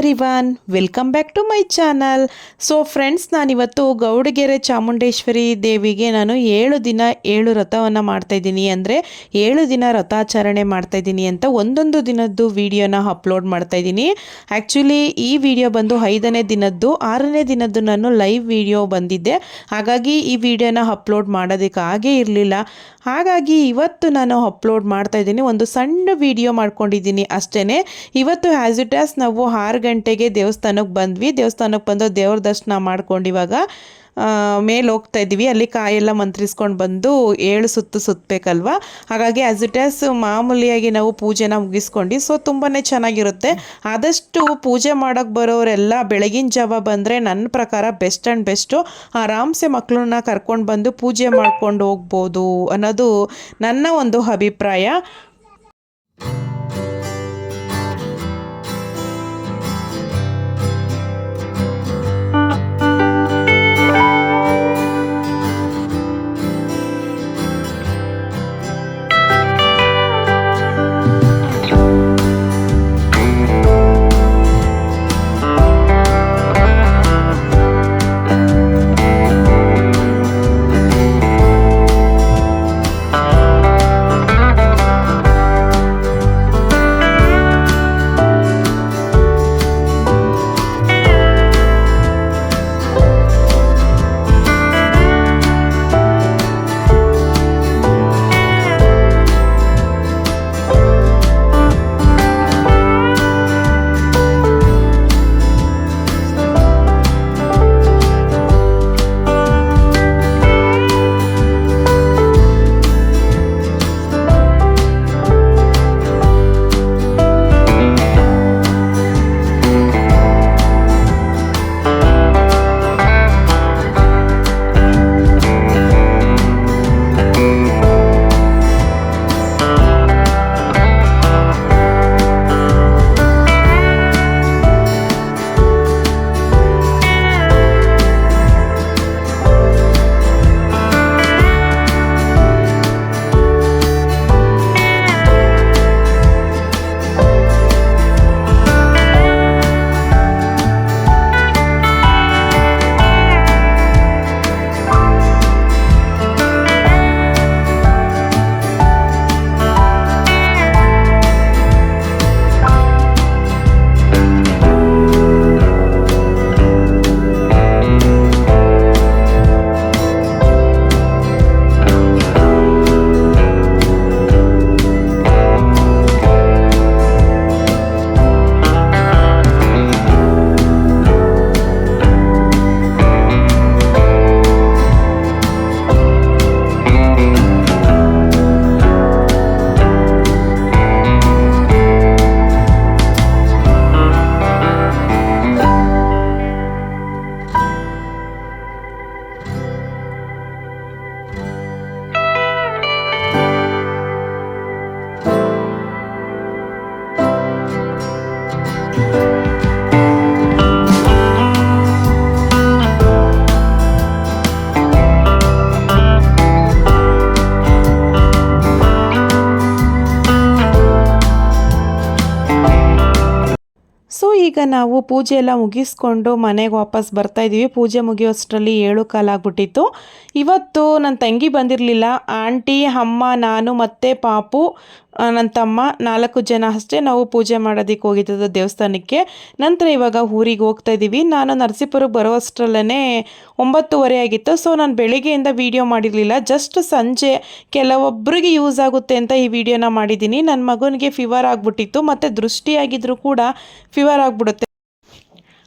Everyone welcome back to my channel so friends ನಾನಿವತ್ತು ಗೌಡಗೆರೆ ಚಾಮುಂಡೇಶ್ವರಿ ದೇವಿಗೆ ನಾನು ಏಳು ದಿನ ಏಳು ರಥವನ್ನು ಮಾಡ್ತಾಯಿದ್ದೀನಿ ಅಂದರೆ ಏಳು ದಿನ ರಥಾಚರಣೆ ಮಾಡ್ತಾಯಿದ್ದೀನಿ ಅಂತ ಒಂದೊಂದು ದಿನದ್ದು ವಿಡಿಯೋನ ಅಪ್ಲೋಡ್ ಮಾಡ್ತಾಯಿದ್ದೀನಿ ಆ್ಯಕ್ಚುಲಿ ಈ ವಿಡಿಯೋ ಬಂದು ಐದನೇ ದಿನದ್ದು, ಆರನೇ ದಿನದ್ದು ನಾನು ಲೈವ್ ವಿಡಿಯೋ ಬಂದಿದ್ದೆ. ಹಾಗಾಗಿ ಈ ವಿಡಿಯೋನ ಅಪ್ಲೋಡ್ ಮಾಡೋದಕ್ಕೆ ಆಗೇ ಇರಲಿಲ್ಲ. ಹಾಗಾಗಿ ಇವತ್ತು ನಾನು ಅಪ್ಲೋಡ್ ಮಾಡ್ತಾ ಇದ್ದೀನಿ. ಒಂದು ಸಣ್ಣ ವಿಡಿಯೋ ಮಾಡ್ಕೊಂಡಿದ್ದೀನಿ ಅಷ್ಟೇ ಇವತ್ತು ಆ್ಯಸ್ ಇಟ್ ಆಸ್ ನಾವು ಆರು ಗಂಟೆಗೆ ದೇವಸ್ಥಾನಕ್ಕೆ ಬಂದ್ವಿ. ದೇವಸ್ಥಾನಕ್ಕೆ ಬಂದು ದೇವ್ರ ದರ್ಶನ ಮಾಡ್ಕೊಂಡು ಇವಾಗ ಮೇಲೆ ಹೋಗ್ತಾ ಇದ್ದೀವಿ. ಅಲ್ಲಿ ಕಾಯೆಲ್ಲ ಮಂತ್ರಿಸ್ಕೊಂಡು ಬಂದು ಏಳು ಸುತ್ತು ಸುತ್ತಬೇಕಲ್ವ ಹಾಗಾಗಿ ಆ್ಯಸ್ ಇಟ್ ಆಸ್ ಮಾಮೂಲಿಯಾಗಿ ನಾವು ಪೂಜೆನ ಮುಗಿಸ್ಕೊಂಡು ಸೊ ತುಂಬಾ ಚೆನ್ನಾಗಿರುತ್ತೆ. ಆದಷ್ಟು ಪೂಜೆ ಮಾಡೋಕ್ಕೆ ಬರೋರೆಲ್ಲ ಬೆಳಗಿನ ಜಾವ ಬಂದರೆ ನನ್ನ ಪ್ರಕಾರ ಬೆಸ್ಟ್ ಆ್ಯಂಡ್ ಬೆಸ್ಟು ಆರಾಮ್ಸೆ ಮಕ್ಕಳನ್ನ ಕರ್ಕೊಂಡು ಬಂದು ಪೂಜೆ ಮಾಡ್ಕೊಂಡು ಹೋಗ್ಬೋದು ಅನ್ನೋದು ನನ್ನ ಒಂದು ಅಭಿಪ್ರಾಯ. ಈಗ ನಾವು ಪೂಜೆ ಎಲ್ಲ ಮುಗಿಸ್ಕೊಂಡು ಮನೆಗೆ ವಾಪಸ್ ಬರ್ತಾ ಇದ್ದೀವಿ. ಪೂಜೆ ಮುಗಿಯೋಷ್ಟರಲ್ಲಿ ಏಳು ಕಾಲಾಗ್ಬಿಟ್ಟಿತ್ತು ಇವತ್ತು ನನ್ನ ತಂಗಿ ಬಂದಿರಲಿಲ್ಲ. ಆಂಟಿ, ಅಮ್ಮ, ನಾನು ಮತ್ತು ಪಾಪು ನನ್ನ ತಮ್ಮ ನಾಲ್ಕು ಜನ ಅಷ್ಟೇ ನಾವು ಪೂಜೆ ಮಾಡೋದಕ್ಕೆ ಹೋಗಿದ್ದದ್ದು ದೇವಸ್ಥಾನಕ್ಕೆ. ನಂತರ ಇವಾಗ ಊರಿಗೆ ಹೋಗ್ತಾ ಇದ್ದೀವಿ ನಾನು ನರಸೀಪುರ ಬರೋ ಅಷ್ಟರಲ್ಲೇ ಒಂಬತ್ತುವರೆ ಆಗಿತ್ತು. ಸೊ ನಾನು ಬೆಳಿಗ್ಗೆಯಿಂದ ವೀಡಿಯೋ ಮಾಡಿರಲಿಲ್ಲ. ಜಸ್ಟ್ ಸಂಜೆ ಕೆಲವೊಬ್ಬರಿಗೆ ಯೂಸ್ ಆಗುತ್ತೆ ಅಂತ ಈ ವಿಡಿಯೋನ ಮಾಡಿದ್ದೀನಿ. ನನ್ನ ಮಗನಿಗೆ ಫೀವರ್ ಆಗಿಬಿಟ್ಟಿತ್ತು. ಮತ್ತು ದೃಷ್ಟಿಯಾಗಿದ್ದರೂ ಕೂಡ ಫೀವರ್ ಆಗಿಬಿಡುತ್ತೆ.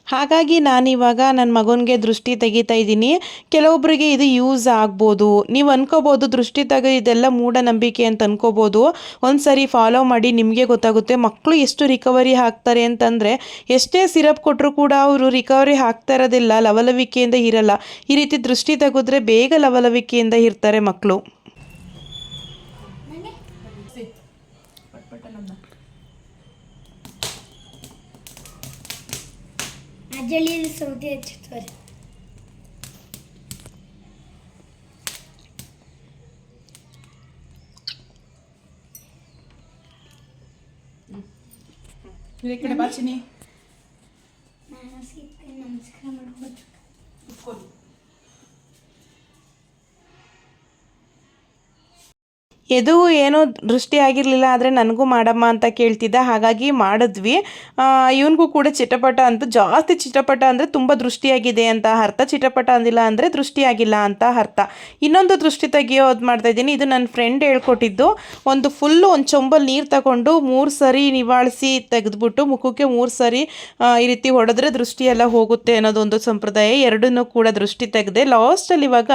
ಹಾಗಾಗಿ ನಾನಿವಾಗ ನನ್ನ ಮಗನಿಗೆ ದೃಷ್ಟಿ ತೆಗಿತಾ ಇದ್ದೀನಿ. ಕೆಲವೊಬ್ಬರಿಗೆ ಇದು ಯೂಸ್ ಆಗ್ಬೋದು. ನೀವು ಅನ್ಕೋಬೋದು ದೃಷ್ಟಿ ತೆಗೆ ಇದೆಲ್ಲ ಮೂಢನಂಬಿಕೆ ಅಂತ ಅನ್ಕೋಬೋದು. ಒಂದು ಸರಿ ಫಾಲೋ ಮಾಡಿ ನಿಮಗೆ ಗೊತ್ತಾಗುತ್ತೆ ಮಕ್ಕಳು ಎಷ್ಟು ರಿಕವರಿ ಆಗ್ತಾರೆ ಅಂತಂದರೆ ಎಷ್ಟೇ ಸಿರಪ್ ಕೊಟ್ಟರು ಕೂಡ ಅವರು ರಿಕವರಿ ಆಗ್ತಾ ಇರೋದಿಲ್ಲ, ಲವಲವಿಕೆಯಿಂದ ಇರಲ್ಲ. ಈ ರೀತಿ ದೃಷ್ಟಿ ತೆಗೆದ್ರೆ ಬೇಗ ಲವಲವಿಕೆಯಿಂದ ಇರ್ತಾರೆ ಮಕ್ಕಳು ಅಜ್ಜಳಿಯಲ್ಲಿ ಸೌದೆ ಹಚ್ಚಿರ್ತಾರೆ ಈ ಕಡೆ ಬಾ ಎದು ಏನೂ ದೃಷ್ಟಿ ಆಗಿರಲಿಲ್ಲ ಆದರೆ ನನಗೂ ಮಾಡಮ್ಮ ಅಂತ ಕೇಳ್ತಿದ್ದ, ಹಾಗಾಗಿ ಮಾಡಿದ್ವಿ. ಇವನಿಗೂ ಕೂಡ ಚಿಟಪಟ ಅಂತ, ಜಾಸ್ತಿ ಚಿಟಪಟ ಅಂದರೆ ತುಂಬ ದೃಷ್ಟಿಯಾಗಿದೆ ಅಂತ ಅರ್ಥ. ಚಿಟಪಟ ಅಂದಿಲ್ಲ ಅಂದರೆ ದೃಷ್ಟಿಯಾಗಿಲ್ಲ ಅಂತ ಅರ್ಥ. ಇನ್ನೊಂದು ದೃಷ್ಟಿ ತೆಗಿಯೋದು ಮಾಡ್ತಾ ಇದ್ದೀನಿ. ಇದು ನನ್ನ ಫ್ರೆಂಡ್ ಹೇಳ್ಕೊಟ್ಟಿದ್ದು. ಒಂದು ಫುಲ್ಲು ಒಂದು ಚೊಂಬಲ್ ನೀರು ತಗೊಂಡು ಮೂರು ಸರಿ ನಿವಾಳಿಸಿ ತೆಗೆದ್ಬಿಟ್ಟು ಮುಖಕ್ಕೆ ಮೂರು ಸರಿ ಈ ರೀತಿ ಹೊಡೆದ್ರೆ ದೃಷ್ಟಿಯೆಲ್ಲ ಹೋಗುತ್ತೆ ಹೋಗುತ್ತೆ ಅನ್ನೋದೊಂದು ಸಂಪ್ರದಾಯ. ಎರಡನ್ನೂ ಕೂಡ ದೃಷ್ಟಿ ತೆಗೆದೆ ಲಾಸ್ಟಲ್ಲಿ ಇವಾಗ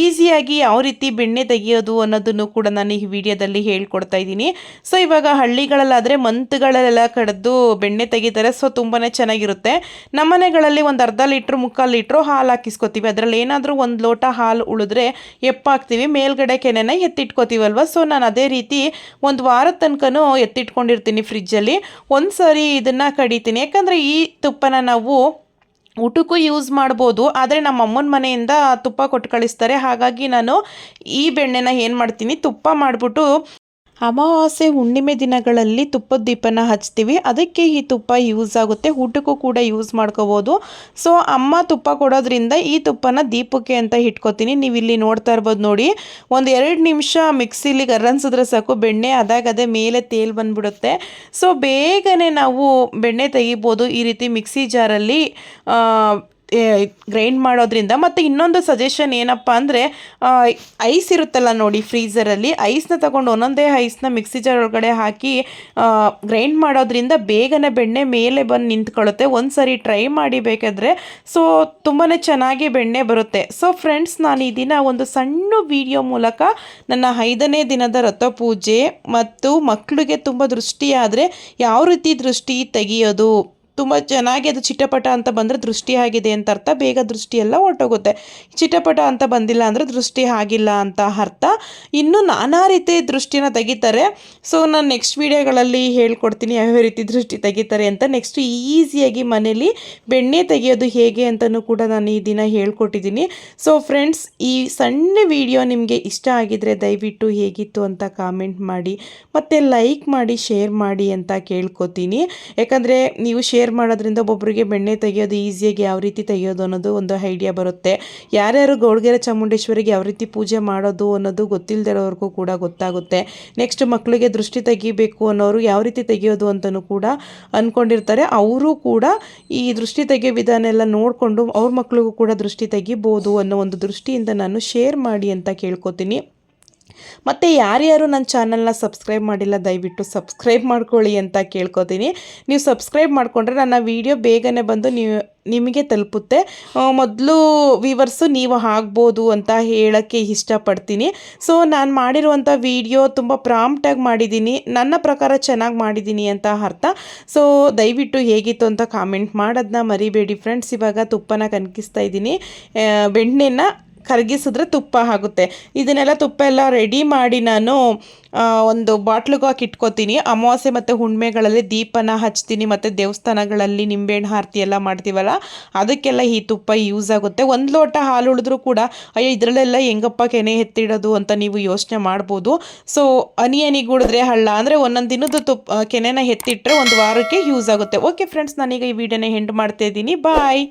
ಈಸಿಯಾಗಿ ಯಾವ ರೀತಿ ಬೆಣ್ಣೆ ತೆಗೆಯೋದು ಅನ್ನೋದನ್ನು ಕೂಡ ನಾನು ಈ ವಿಡಿಯೋದಲ್ಲಿ ಹೇಳ್ಕೊಡ್ತಾ ಇದ್ದೀನಿ. ಸೊ ಇವಾಗ ಹಳ್ಳಿಗಳಲ್ಲಾದರೆ ಮಂತ್ಗಳಲ್ಲೆಲ್ಲ ಕಡ್ದು ಬೆಣ್ಣೆ ತೆಗಿತಾರೆ. ಸೊ ತುಂಬಾ ಚೆನ್ನಾಗಿರುತ್ತೆ. ನಮ್ಮನೆಗಳಲ್ಲಿ ಒಂದು ಅರ್ಧ ಲೀಟ್ರ್, ಮುಕ್ಕಾಲು ಲೀಟ್ರು ಹಾಲು ಹಾಕಿಸ್ಕೊತೀವಿ. ಅದರಲ್ಲಿ ಏನಾದರೂ ಒಂದು ಲೋಟ ಹಾಲು ಉಳಿದ್ರೆ ಎಪ್ಪಾಕ್ತೀವಿ. ಮೇಲ್ಗಡೆ ಕೆನೆನ ಎತ್ತಿಟ್ಕೋತೀವಲ್ವ? ಸೊ ನಾನು ಅದೇ ರೀತಿ ಒಂದು ವಾರದ ತನಕನೂ ಎತ್ತಿಟ್ಕೊಂಡಿರ್ತೀನಿ ಫ್ರಿಜ್ಜಲ್ಲಿ ಒಂದು ಸಾರಿ ಇದನ್ನು ಕಡಿತೀನಿ. ಯಾಕಂದರೆ ಈ ತುಪ್ಪನ ನಾವು ಊಟಕ್ಕೂ ಯೂಸ್ ಮಾಡ್ಬೋದು, ಆದರೆ ನಮ್ಮ ಅಮ್ಮನ ಮನೆಯಿಂದ ತುಪ್ಪ ಕೊಟ್ಟು ಕಳಿಸ್ತಾರೆ ಹಾಗಾಗಿ ನಾನು ಈ ಬೆಣ್ಣೆನ ಏನು ಮಾಡ್ತೀನಿ, ತುಪ್ಪ ಮಾಡಿಬಿಟ್ಟು ಅಮಾವಾಸ್ಯೆ ಹುಣ್ಣಿಮೆ ದಿನಗಳಲ್ಲಿ ತುಪ್ಪದ ದೀಪನ ಹಚ್ತೀವಿ. ಅದಕ್ಕೆ ಈ ತುಪ್ಪ ಯೂಸ್ ಆಗುತ್ತೆ. ಊಟಕ್ಕೂ ಕೂಡ ಯೂಸ್ ಮಾಡ್ಕೋಬೋದು. ಸೊ ಅಮ್ಮ ತುಪ್ಪ ಕೊಡೋದ್ರಿಂದ ಈ ತುಪ್ಪನ ದೀಪಕ್ಕೆ ಅಂತ ಇಟ್ಕೋತೀನಿ. ನೀವು ಇಲ್ಲಿ ನೋಡ್ತಾ ಇರ್ಬೋದು ನೋಡಿ. ಒಂದು ಎರಡು ನಿಮಿಷ ಮಿಕ್ಸಿಲಿ ಗರ್ರನ್ಸಿದ್ರೆ ಸಾಕು. ಬೆಣ್ಣೆ ಅದಾಗದೇ ಮೇಲೆ ತೇಲ್ ಬಂದ್ಬಿಡುತ್ತೆ. ಸೊ ಬೇಗನೆ ನಾವು ಬೆಣ್ಣೆ ತೆಗಿಬೋದು. ಈ ರೀತಿ ಮಿಕ್ಸಿ ಜಾರಲ್ಲಿ ಗ್ರೈಂಡ್ ಮಾಡೋದ್ರಿಂದ. ಮತ್ತು ಇನ್ನೊಂದು ಸಜೆಷನ್ ಏನಪ್ಪ ಅಂದರೆ ಐಸ್ ಇರುತ್ತಲ್ಲ ನೋಡಿ ಫ್ರೀಝರಲ್ಲಿ ಐಸ್ನ ತಗೊಂಡು ಒಂದೊಂದೇ ಐಸ್ನ ಮಿಕ್ಸಿ ಜಾರ್ ಒಳಗಡೆ ಹಾಕಿ ಗ್ರೈಂಡ್ ಮಾಡೋದ್ರಿಂದ ಬೇಗನೆ ಬೆಣ್ಣೆ ಮೇಲೆ ಬಂದು ನಿಂತ್ಕೊಳ್ಳುತ್ತೆ. ಒಂದು ಸರಿ ಟ್ರೈ ಮಾಡಿ ಬೇಕಾದರೆ ಸೊ ತುಂಬಾ ಚೆನ್ನಾಗಿ ಬೆಣ್ಣೆ ಬರುತ್ತೆ. ಸೊ ಫ್ರೆಂಡ್ಸ್ ನಾನು ಈ ದಿನ ಒಂದು ಸಣ್ಣ ವಿಡಿಯೋ ಮೂಲಕ ನನ್ನ ಐದನೇ ದಿನದ ರಥಪೂಜೆ ಮತ್ತು ಮಕ್ಕಳಿಗೆ ತುಂಬ ದೃಷ್ಟಿಯಾದರೆ ಯಾವ ರೀತಿ ದೃಷ್ಟಿ ತೆಗಿಯೋದು ತುಂಬ ಚೆನ್ನಾಗಿ ಅದು ಚಿಟಪಟ ಅಂತ ಬಂದರೆ ದೃಷ್ಟಿ ಆಗಿದೆ ಅಂತ ಅರ್ಥ. ಬೇಗ ದೃಷ್ಟಿ ಎಲ್ಲ ಹೊರಟೋಗುತ್ತೆ. ಚಿಟಪಟ ಅಂತ ಬಂದಿಲ್ಲ ಅಂದರೆ ದೃಷ್ಟಿ ಆಗಿಲ್ಲ ಅಂತ ಅರ್ಥ. ಇನ್ನು ನಾನಾ ರೀತಿ ದೃಷ್ಟಿನ ತೆಗಿತಾರೆ. ಸೊ ನಾನು ನೆಕ್ಸ್ಟ್ ವೀಡಿಯೋಗಳಲ್ಲಿ ಹೇಳ್ಕೊಡ್ತೀನಿ ಯಾವ್ಯಾವ ರೀತಿ ದೃಷ್ಟಿ ತೆಗಿತಾರೆ ಅಂತ. ನೆಕ್ಸ್ಟ್ ಈಸಿಯಾಗಿ ಮನೇಲಿ ಬೆಣ್ಣೆ ತೆಗೆಯೋದು ಹೇಗೆ ಅಂತಲೂ ಕೂಡ ನಾನು ಈ ದಿನ ಹೇಳ್ಕೊಟ್ಟಿದ್ದೀನಿ. ಸೊ ಫ್ರೆಂಡ್ಸ್ ಈ ಸಣ್ಣ ವಿಡಿಯೋ ನಿಮಗೆ ಇಷ್ಟ ಆಗಿದರೆ ದಯವಿಟ್ಟು ಹೇಗಿತ್ತು ಅಂತ ಕಾಮೆಂಟ್ ಮಾಡಿ, ಮತ್ತು ಲೈಕ್ ಮಾಡಿ ಶೇರ್ ಮಾಡಿ ಅಂತ ಕೇಳ್ಕೊತೀನಿ. ಯಾಕಂದರೆ ನೀವು ಶೇರ್ ಮಾಡೋದ್ರಿಂದ ಒಬ್ಬೊಬ್ಬರಿಗೆ ಬೆಣ್ಣೆ ತೆಗೆಯೋದು ಈಸಿಯಾಗಿ ಯಾವ ರೀತಿ ತೆಗೆಯೋದು ಅನ್ನೋದು ಒಂದು ಐಡಿಯಾ ಬರುತ್ತೆ. ಯಾರ್ಯಾರು ಗೋಳ್ಗೆರೆ ಚಾಮುಂಡೇಶ್ವರಿಗೆ ಯಾವ ರೀತಿ ಪೂಜೆ ಮಾಡೋದು ಅನ್ನೋದು ಗೊತ್ತಿಲ್ಲದಿರೋರ್ಗೂ ಕೂಡ ಗೊತ್ತಾಗುತ್ತೆ. ನೆಕ್ಸ್ಟ್ ಮಕ್ಕಳಿಗೆ ದೃಷ್ಟಿ ತೆಗಿಬೇಕು ಅನ್ನೋರು ಯಾವ ರೀತಿ ತೆಗೆಯೋದು ಅಂತಲೂ ಕೂಡ ಅಂದ್ಕೊಂಡಿರ್ತಾರೆ ಅವರು ಕೂಡ ಈ ದೃಷ್ಟಿ ತೆಗೆಯೋ ವಿಧಾನ ಎಲ್ಲ ನೋಡಿಕೊಂಡು ಅವ್ರ ಮಕ್ಕಳಿಗೂ ಕೂಡ ದೃಷ್ಟಿ ತೆಗಿಬೋದು ಅನ್ನೋ ಒಂದು ದೃಷ್ಟಿಯಿಂದ ನಾನು ಶೇರ್ ಮಾಡಿ ಅಂತ ಕೇಳ್ಕೊತೀನಿ. ಮತ್ತು ಯಾರ್ಯಾರು ನನ್ನ ಚಾನಲ್ನ ಸಬ್ಸ್ಕ್ರೈಬ್ ಮಾಡಿಲ್ಲ, ದಯವಿಟ್ಟು ಸಬ್ಸ್ಕ್ರೈಬ್ ಮಾಡ್ಕೊಳ್ಳಿ ಅಂತ ಕೇಳ್ಕೊತೀನಿ. ನೀವು ಸಬ್ಸ್ಕ್ರೈಬ್ ಮಾಡಿಕೊಂಡ್ರೆ ನನ್ನ ವೀಡಿಯೋ ಬೇಗನೆ ಬಂದು ನೀವು, ನಿಮಗೆ ತಲುಪುತ್ತೆ. ಮೊದಲು ವಿವರ್ಸು ನೀವು ಆಗ್ಬೋದು ಅಂತ ಹೇಳೋಕ್ಕೆ ಇಷ್ಟಪಡ್ತೀನಿ. ಸೊ, ನಾನು ಮಾಡಿರುವಂಥ ವೀಡಿಯೋ ತುಂಬ ಪ್ರಾಂಪ್ಟಾಗಿ ಮಾಡಿದ್ದೀನಿ. ನನ್ನ ಪ್ರಕಾರ ಚೆನ್ನಾಗಿ ಮಾಡಿದ್ದೀನಿ ಅಂತ ಅರ್ಥ. ಸೊ, ದಯವಿಟ್ಟು ಹೇಗಿತ್ತು ಅಂತ ಕಾಮೆಂಟ್ ಮಾಡೋದನ್ನ ಮರಿಬೇಡಿ. ಫ್ರೆಂಡ್ಸ್, ಇವಾಗ ತುಪ್ಪನ ಕನ್ಕಿಸ್ತಾ ಇದ್ದೀನಿ. ಬೆಣ್ಣೆನ ಕರಗಿಸಿದ್ರೆ ತುಪ್ಪ ಆಗುತ್ತೆ. ಇದನ್ನೆಲ್ಲ ತುಪ್ಪ ಎಲ್ಲ ರೆಡಿ ಮಾಡಿ ನಾನು ಒಂದು ಬಾಟ್ಲಿಗೆ ಹಾಕಿ ಇಟ್ಕೋತೀನಿ. ಅಮಾವಾಸ್ಯೆ ಮತ್ತು ಹುಣ್ಮೆಗಳಲ್ಲಿ ದೀಪನ ಹಚ್ತೀನಿ, ಮತ್ತು ದೇವಸ್ಥಾನಗಳಲ್ಲಿ ನಿಂಬೆಹಣ್ಣು ಆರತಿ ಎಲ್ಲ ಮಾಡ್ತೀವಲ್ಲ, ಅದಕ್ಕೆಲ್ಲ ಈ ತುಪ್ಪ ಯೂಸ್ ಆಗುತ್ತೆ. ಒಂದು ಲೋಟ ಹಾಲು ಉಳಿದ್ರೂ ಕೂಡ, ಅಯ್ಯೋ, ಇದರಲ್ಲೆಲ್ಲ ಹೆಂಗಪ್ಪ ಕೆನೆ ಎತ್ತಿಡೋದು ಅಂತ ನೀವು ಯೋಚನೆ ಮಾಡ್ಬೋದು. ಸೊ ಹನಿ ಗುಡಿದ್ರೆ ಹಳ್ಳ, ಅಂದರೆ ಒಂದೊಂದು ದಿನದ ತುಪ್ಪ ಕೆನೆನ ಎತ್ತಿಟ್ಟರೆ ಒಂದು ವಾರಕ್ಕೆ ಯೂಸ್ ಆಗುತ್ತೆ. ಓಕೆ ಫ್ರೆಂಡ್ಸ್ ನಾನೀಗ ಈ ವಿಡಿಯೋನ ಹೆಂಡ್ ಮಾಡ್ತಾ ಇದ್ದೀನಿ. ಬಾಯ್